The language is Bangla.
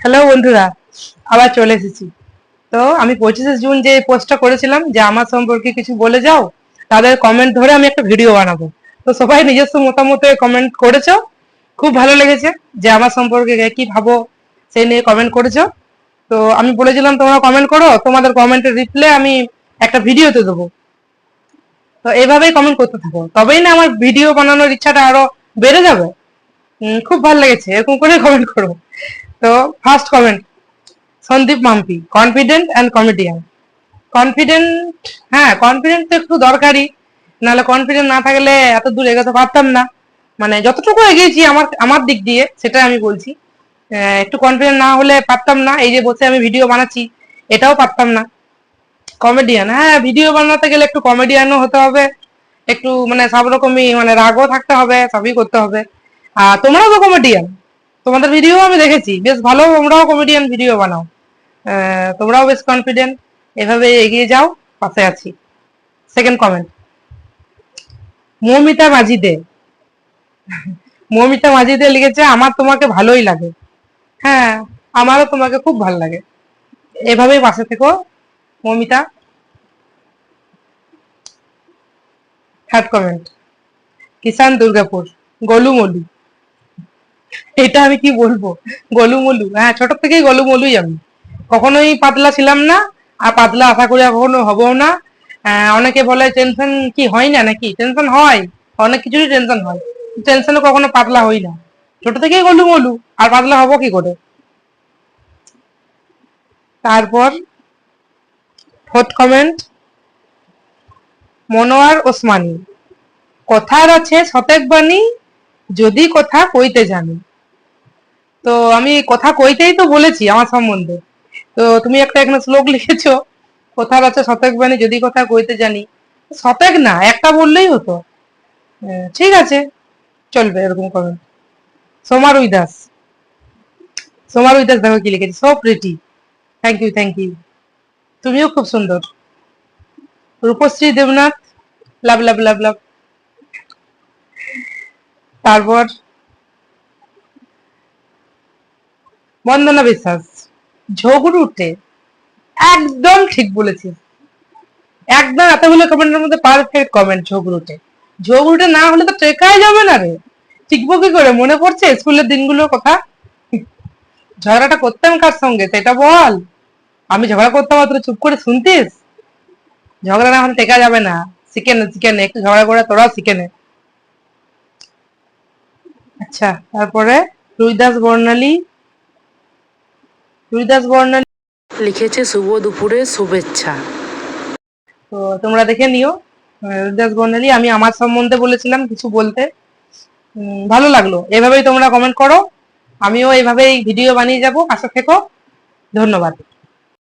হ্যালো বন্ধুরা। আবার চলে এসেছি। তো আমি পঁচিশে জুন যে পোস্টটা করেছিলাম, যে আমার সম্পর্কে কিছু বলে যাও, তাদের কমেন্ট ধরে আমি একটা ভিডিও বানাবো। তো সবাই নিজস্ব মতামতে কমেন্ট করেছ। খুব ভালো লেগেছে যে আমার সম্পর্কে কে ভাবো, সেই নিয়ে কমেন্ট করেছ। তো আমি বলেছিলাম তোমরা কমেন্ট করো, তোমাদের কমেন্টের রিপ্লাই আমি একটা ভিডিওতে দেবো। তো এইভাবেই কমেন্ট করতে থাকো। তবেই না আমার ভিডিও বানানোর ইচ্ছাটা আরও বেড়ে যাবে। খুব ভালো লেগেছে, এরকম করে কমেন্ট করো। তো first comment Sandip Mampi confident and comedian confident হ্যাঁ কনফিডেন্ট তো একটু দরকারি নাহলে কনফিডেন্ট না থাকলে এত দূর এগোতে পারতাম না। মানে যতটুকু এগিয়েছি আমার আমার দিক দিয়ে সেটা আমি বলছি। একটু কনফিডেন্ট না হলে পারতাম না। এই যে বসে আমি ভিডিও বানাচ্ছি, এটাও পারতাম না। কমেডিয়ান হ্যাঁ ভিডিও বানাতে গেলে একটু কমেডিয়ানও হতে হবে। একটু মানে সব রকমই মানে রাগও থাকতে হবে, সবই করতে হবে। আর তোমরাও তো কমেডিয়ান তোমাদের ভিডিও আমি দেখেছি। বেশ ভালো, তোমরাও কমেডিয়ান ভিডিও বানাও। তোমরাও বেশ কনফিডেন্ট এভাবে এগিয়ে যাও, পাশে আছি। সেকেন্ড কমেন্ট মৌমিতা মাঝিদে মৌমিতা মাঝিদে লিখেছে, আমার তোমাকে ভালোই লাগে। হ্যাঁ আমারও তোমাকে খুব ভালো লাগে। এভাবেই পাশে থেকো, মৌমিতা। থার্ড কমেন্ট কিষান দুর্গাপুর গোলু মলু এটা আমি কি বলব? গলুমলু। হ্যাঁ ছোট থেকেই গোলু মলুই আমি। কখনোই পাতলা ছিলাম না, আর পাতলা আশা করি কখনো হবও না। অনেকে বলে টেনশন কি হয় না নাকি? টেনশন হয়, অনেক কিছুরই টেনশন হয়। টেনশনে কখনো পাতলা হই না। ছোট থেকেই গলুমলু, আর পাতলা হব কি করে? তারপর ফোর্থ কমেন্ট মনোয়ার ওসমানী। কথার আছে শতেক বাণী যদি কথা কইতে জানি। তো আমি কথা কইতেই তো বলেছি আমার সম্বন্ধে। তো তুমি একটা এখানে শ্লোক লিখেছো কথার আছে শতেক বাণী, যদি কথা কইতে জানি। শতেক না, একটা বললেই হতো। ঠিক আছে, চলবে এরকম কমেন্ট সোমার উইদাস সোমার উইদাস দেখো কি লিখেছে so pretty thank you thank you তুমিও খুব সুন্দর। রূপশ্রী দেবনাথ লাভ লাভ লাভ লাভ তারপর বন্দনা বিশ্বাস ঝগড়ুটে একদম ঠিক বলেছিস। একদম এতগুলো কমেন্টের মধ্যে পারফেক্ট কমেন্ট ঝগড়ুটে ঝগড়ুটে না হলে তো টেকাই যাবে না রে। শিখব কি করে? মনে পড়ছে স্কুলের দিনগুলোর কথা? ঝগড়াটা করতাম কার সঙ্গে? সেটা বল। আমি ঝগড়া করতাম তোরা চুপ করে শুনতিস? ঝগড়া না হলে টেকা যাবে না। শিখে নে শিখে নে, একটু ঝগড়া করে তোরাও শিখে নে। আচ্ছা তারপরে রুইদাস বর্ণালী। রুইদাস বর্ণালী লিখেছে শুভ দুপুরে শুভেচ্ছা। তো তোমরা দেখে নিও রুইদাস বর্ণালী, আমি আমার সম্বন্ধে বলেছিলাম কিছু বলতে। ভালো লাগল। এভাবেই তোমরা কমেন্ট করো। আমিও এভাবেই ভিডিও বানিয়ে যাব। পাশে থেকো। ধন্যবাদ।